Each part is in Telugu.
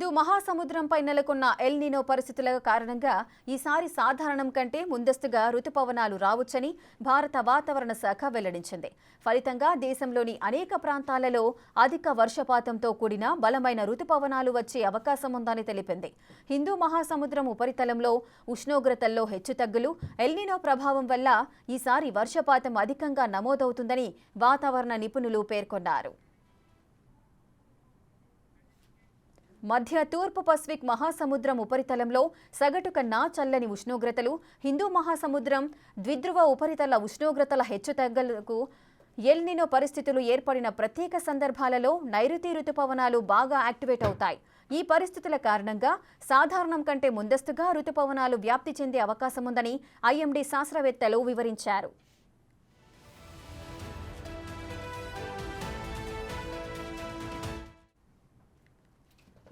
హిందూ మహాసముద్రంపై నెలకొన్న ఎల్ నినో పరిస్థితుల కారణంగా ఈసారి సాధారణం కంటే ముందస్తుగా రుతుపవనాలు రావచ్చని భారత వాతావరణ శాఖ వెల్లడించింది. ఫలితంగా దేశంలోని అనేక ప్రాంతాలలో అధిక వర్షపాతంతో కూడిన బలమైన రుతుపవనాలు వచ్చే అవకాశం ఉందని తెలిపింది. హిందూ మహాసముద్రం ఉపరితలంలో ఉష్ణోగ్రతల్లో హెచ్చుతగ్గులు ఎల్నినో ప్రభావం వల్ల ఈసారి వర్షపాతం అధికంగా నమోదవుతుందని వాతావరణ నిపుణులు పేర్కొన్నారు. మధ్య తూర్పు పసిఫిక్ మహాసముద్రం ఉపరితలంలో సగటు కన్నా చల్లని ఉష్ణోగ్రతలు హిందూ మహాసముద్రం ద్విధ్రువ ఉపరితల ఉష్ణోగ్రతల హెచ్చుతగ్గులకు ఎల్నినో పరిస్థితులు ఏర్పడిన ప్రత్యేక సందర్భాలలో నైరుతి రుతుపవనాలు బాగా యాక్టివేట్ అవుతాయి. ఈ పరిస్థితుల కారణంగా సాధారణం కంటే ముందస్తుగా రుతుపవనాలు వ్యాప్తి చెందే అవకాశముందని ఐఎండీ శాస్త్రవేత్తలు వివరించారు.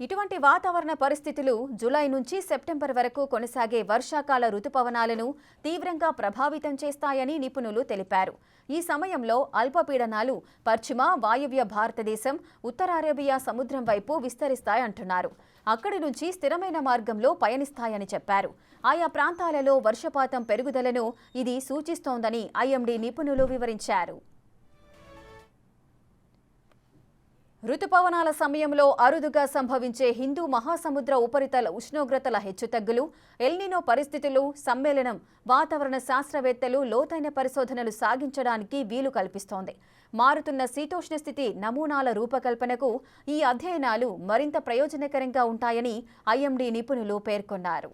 ఇటువంటి వాతావరణ పరిస్థితులు జూలై నుంచి సెప్టెంబర్ వరకు కొనసాగే వర్షాకాల రుతుపవనాలను తీవ్రంగా ప్రభావితం చేస్తాయని నిపుణులు తెలిపారు. ఈ సమయంలో అల్పపీడనాలు పశ్చిమ వాయువ్య భారతదేశం ఉత్తర అరేబియా సముద్రం వైపు విస్తరిస్తాయంటున్నారు అక్కడి నుంచి స్థిరమైన మార్గంలో పయనిస్తాయని చెప్పారు. ఆయా ప్రాంతాలలో వర్షపాతం పెరుగుదలను ఇది సూచిస్తోందని ఐఎండీ నిపుణులు వివరించారు. రుతుపవనాల సమయంలో అరుదుగా సంభవించే హిందూ మహాసముద్ర ఉపరితల ఉష్ణోగ్రతల హెచ్చుతగ్గులు ఎల్నినో పరిస్థితులు సమ్మేళనం వాతావరణ శాస్త్రవేత్తలు లోతైన పరిశోధనలు సాగించడానికి వీలు కల్పిస్తోంది. మారుతున్న శీతోష్ణ స్థితి నమూనాల రూపకల్పనకు ఈ అధ్యయనాలు మరింత ప్రయోజనకరంగా ఉంటాయని ఐఎండీ నిపుణులు పేర్కొన్నారు.